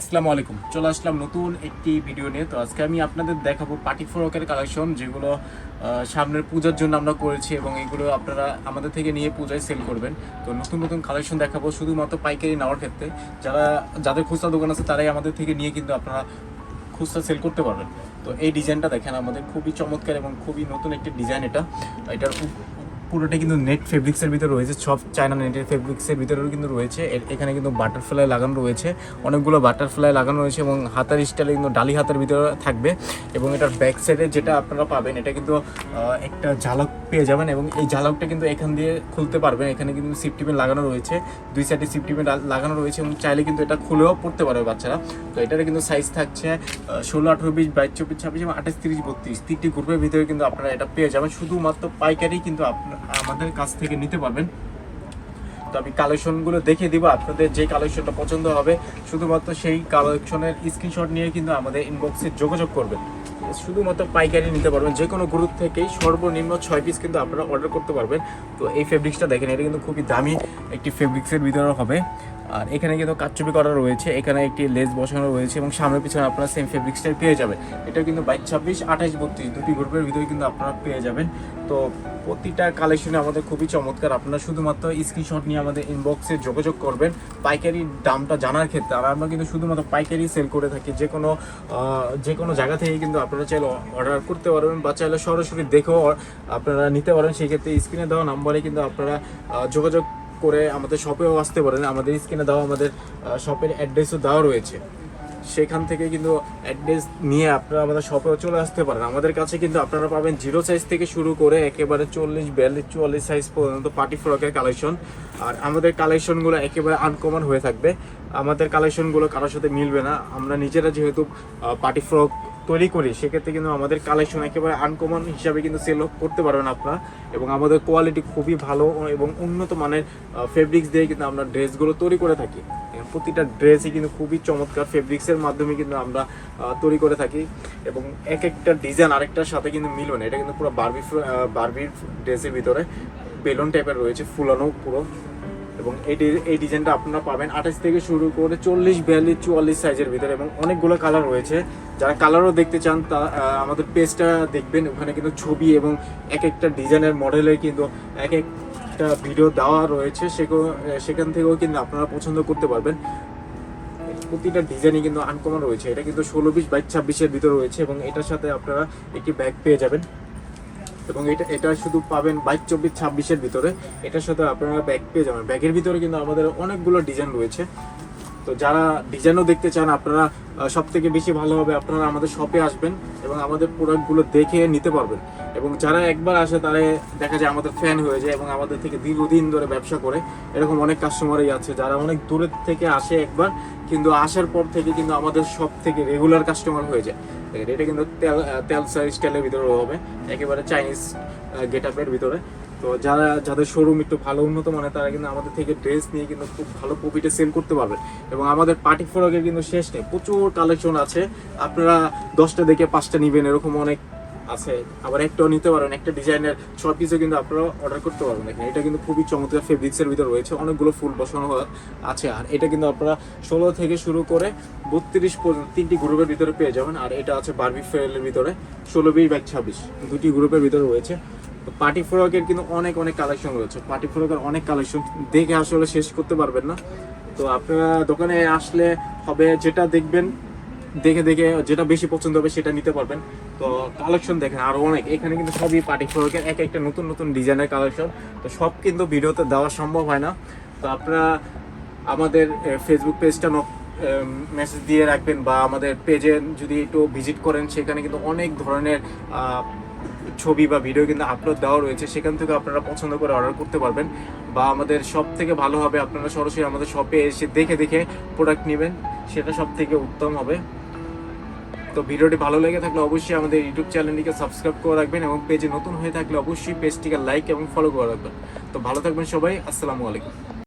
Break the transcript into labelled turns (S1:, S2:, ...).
S1: আসসালামু আলাইকুম। চলে আসলাম নতুন একটি ভিডিও নিয়ে। তো আজকে আমি আপনাদের দেখাবো পার্টি ফ্রকের কালেকশন যেগুলো সামনের পূজার জন্য আমরা করেছি এবং এগুলো আপনারা আমাদের থেকে নিয়ে পূজায় সেল করবেন। তো নতুন নতুন কালেকশন দেখাবো শুধুমাত্র পাইকারি নেওয়ার ক্ষেত্রে। যারা, যাদের খুচরা দোকান আছে, তারাই আমাদের থেকে নিয়ে কিন্তু আপনারা খুচরা সেল করতে পারবেন। তো এই ডিজাইনটা দেখেন, আমাদের খুবই চমৎকার এবং খুবই নতুন একটি ডিজাইন এটা। এটার পুরোটা কিন্তু নেট ফেব্রিক্সের ভিতরে রয়েছে। সব চায়না নেটের ফেব্রিক্সের ভিতরেও কিন্তু রয়েছে। এখানে কিন্তু বাটারফ্লাই লাগানো রয়েছে। অনেকগুলো বাটারফ্লাই লাগানো রয়েছে এবং হাতার স্টাইলে কিন্তু ডালি হাতের ভিতরে থাকবে এবং এটার ব্যাক সাইডে যেটা আপনারা পাবেন, এটা কিন্তু একটা ঝালক পেয়ে যাবেন এবং এই ঝালকটা কিন্তু এখান দিয়ে খুলতে পারবেন। এখানে কিন্তু সিফটিমেন্ট লাগানো রয়েছে। দুই সাইডে সিফটিমেন্ট লাগানো রয়েছে এবং চাইলে কিন্তু এটা খুলেও পড়তে পারবে বাচ্চারা। তো এটার কিন্তু সাইজ থাকছে ষোলো, আঠেরো বিশ বাইশ, চব্বিশ, ছাব্বিশ এবং আঠাশ, তিরিশ, বত্রিশ। তিনটি গ্রুপের ভিতরে কিন্তু আপনারা এটা পেয়ে যাবেন। শুধুমাত্র পাইকারি কিন্তু আপনার আমাদের কাছ থেকে নিতে পারবেন। তো আমি কালেকশনগুলো দেখিয়ে দিব, আপনাদের যে কালেকশনটা পছন্দ হবে, শুধুমাত্র সেই কালেকশনের স্ক্রিনশট নিয়ে কিন্তু আমাদের ইনবক্সে যোগাযোগ করবেন। শুধুমাত্র পাইকারি নিতে পারবেন, যে কোনো গ্রুপ থেকেই সর্বনিম্ন ছয় পিস কিন্তু আপনারা অর্ডার করতে পারবেন। তো এই ফেব্রিক্সটা দেখেন, এটা কিন্তু খুবই দামি একটি ফেব্রিক্সের ভিতরে হবে। আর এখানে কিন্তু কাচ্চুপি করা রয়েছে, এখানে একটি লেস বসানো রয়েছে এবং সামনে পিছনে আপনারা সেম ফেব্রিক্সটাই পেয়ে যাবেন। এটা কিন্তু বাইশ, ছাব্বিশ, আঠাশ, বত্রিশ দুটি গ্রুপের ভিতরে কিন্তু আপনারা পেয়ে যাবেন। তো প্রতিটা কালেকশনে আমাদের খুবই চমৎকার। আপনারা শুধুমাত্র স্ক্রিনশট নিয়ে আমাদের ইনবক্সে যোগাযোগ করবেন। পাইকারি দামটা জানার ক্ষেত্রে, আর আমরা কিন্তু শুধুমাত্র পাইকারি সেল করে থাকি। যে কোনো যে কোনো জায়গা থেকে কিন্তু আপনারা চাইলে অর্ডার করতে পারবেন বা চাইলে সরাসরি দেখেও আপনারা নিতে পারেন সেই ক্ষেত্রে স্ক্রিনে দেওয়া নাম্বারে কিন্তু আপনারা যোগাযোগ করে আমাদের শপেও আসতে পারেন। আমাদের স্ক্রিনে দেওয়া আমাদের শপের অ্যাড্রেসও দেওয়া রয়েছে। সেখান থেকে কিন্তু অ্যাড্রেস নিয়ে আপনারা আমাদের শপেও চলে আসতে পারেন। আমাদের কাছে কিন্তু আপনারা পাবেন জিরো সাইজ থেকে শুরু করে একেবারে চল্লিশ বিয়াল্লিশ, চুয়াল্লিশ সাইজ পর্যন্ত পার্টি ফ্রকের কালেকশন আর আমাদের কালেকশনগুলো একেবারে আনকমন হয়ে থাকবে। আমাদের কালেকশনগুলো কারোর সাথে মিলবে না। আমরা নিজেরা যেহেতু পার্টি ফ্রক তৈরি করি, সেক্ষেত্রে কিন্তু আমাদের কালেকশন একেবারে আনকমন হিসাবে কিন্তু সেল করতে পারবেন আপনারা। এবং আমাদের কোয়ালিটি খুবই ভালো এবং উন্নত মানের ফেব্রিক্স দিয়ে কিন্তু আমরা ড্রেসগুলো তৈরি করে থাকি। প্রতিটা ড্রেসই কিন্তু খুবই চমৎকার ফেব্রিক্সের মাধ্যমে কিন্তু আমরা তৈরি করে থাকি। এবং এক একটা ডিজাইন আরেকটার সাথে কিন্তু মিলবে না। এটা কিন্তু পুরো বারবি বার্বির ড্রেসের ভিতরে। বেলুন টাইপের রয়েছে, ফুলানো পুরো। এবং ডি- এই ডিজাইনটা আপনারা পাবেন আঠাশ থেকে শুরু করে চল্লিশ, বিয়াল্লিশ, চুয়াল্লিশ সাইজের ভিতরে এবং অনেকগুলো কালার রয়েছে। যারা কালারও দেখতে চান, তা আমাদের পেজটা দেখবেন। ওখানে কিন্তু ছবি এবং এক একটা ডিজাইনের মডেলের কিন্তু এক একটা ভিডিও দেওয়া রয়েছে। সেখান থেকেও কিন্তু আপনারা পছন্দ করতে পারবেন। প্রতিটা ডিজাইনই কিন্তু আনকমন রয়েছে। এটা কিন্তু ষোলো বিশ বাইশ ছাব্বিশের ভিতরে রয়েছে এবং এটার সাথে আপনারা একটি ব্যাগ পেয়ে যাবেন। এবং এটা এটা শুধু পাবেন বাইশ, চব্বিশ, ছাব্বিশের ভিতরে। এটার সাথে আপনারা ব্যাগ পেয়ে যাবেন। ব্যাগের ভিতরে কিন্তু আমাদের অনেকগুলো ডিজাইন রয়েছে। তো যারা ডিজাইনও দেখতে চান, আপনারা সব থেকে বেশি ভালো হবে আপনারা আমাদের শপে আসবেন এবং আমাদের প্রোডাক্টগুলো দেখে নিতে পারবেন। এবং যারা একবার আসে তারা দেখা যায় আমাদের ফ্যান হয়ে যায় এবং আমাদের থেকে দীর্ঘদিন ধরে ব্যবসা করে। এরকম অনেক কাস্টমারই আছে যারা অনেক দূরের থেকে আসে একবার, কিন্তু আসার পর থেকে কিন্তু আমাদের সব থেকে রেগুলার কাস্টমার হয়ে যায়। এটা কিন্তু তেল তেল স্টাইলের ভিতরে হবে, একেবারে চাইনিজ গেট আপের ভিতরে। তো যারা, যাদের শোরুম একটু ভালো উন্নত মানের, তারা কিন্তু আমাদের থেকে ড্রেস নিয়ে কিন্তু খুব ভালো প্রফিটে সেল করতে পারবেন এবং আমাদের পার্টি ফ্রকের কিন্তু শেষ নেই, প্রচুর কালেকশন আছে। আপনারা দশটা দেখে পাঁচটা নেবেন, এরকম অনেক আছে। আবার একটাও নিতে পারেন একটা ডিজাইনের ছয় পিসও কিন্তু আপনারা অর্ডার করতে পারবেন এখানে। এটা কিন্তু খুবই চমৎকার ফেব্রিক্সের ভিতরে রয়েছে, অনেকগুলো ফুল বসানো আছে। আর এটা কিন্তু আপনারা ষোলো থেকে শুরু করে বত্রিশ পর্যন্ত তিনটি গ্রুপের ভিতরে পেয়ে যাবেন। আর এটা আছে বারবি ফেলের ভিতরে, ষোলো বিশ বাইশ ছাব্বিশ, দুটি গ্রুপের ভিতরে রয়েছে। পার্টি ফ্রকের কিন্তু অনেক অনেক কালেকশন রয়েছে। পার্টি ফ্রকের অনেক কালেকশন দেখে আসলে শেষ করতে পারবেন না। তো আপনারা দোকানে আসলে হবে যেটা দেখবেন দেখে দেখে যেটা বেশি পছন্দ হবে সেটা নিতে পারবেন। তো কালেকশন দেখেন, আরও অনেক। এখানে কিন্তু সবই পার্টি ফ্রকের এক একটা নতুন নতুন ডিজাইনের কালেকশন তো সব কিন্তু ভিডিওতে দেওয়া সম্ভব হয় না। তো আপনারা আমাদের ফেসবুক পেজটা মেসেজ দিয়ে রাখবেন বা আমাদের পেজে যদি একটু ভিজিট করেন, সেখানে কিন্তু অনেক ধরনের ছবি বা ভিডিও কিন্তু আপলোড দেওয়া রয়েছে। সেখান থেকে আপনারা পছন্দ করে অর্ডার করতে পারবেন। বা আমাদের সব থেকে ভালো হবে, আপনারা সরাসরি আমাদের শপে এসে দেখে দেখে প্রোডাক্ট নেবেন। সেটা সব থেকে উত্তম হবে। তো ভিডিওটি ভালো লেগে থাকলে অবশ্যই আমাদের ইউটিউব চ্যানেলটিকে সাবস্ক্রাইব করে রাখবেন এবং পেজে নতুন হয়ে থাকলে অবশ্যই পেজটিকে লাইক এবং ফলো করে রাখবেন। তো ভালো থাকবেন সবাই, আসসালামু আলাইকুম।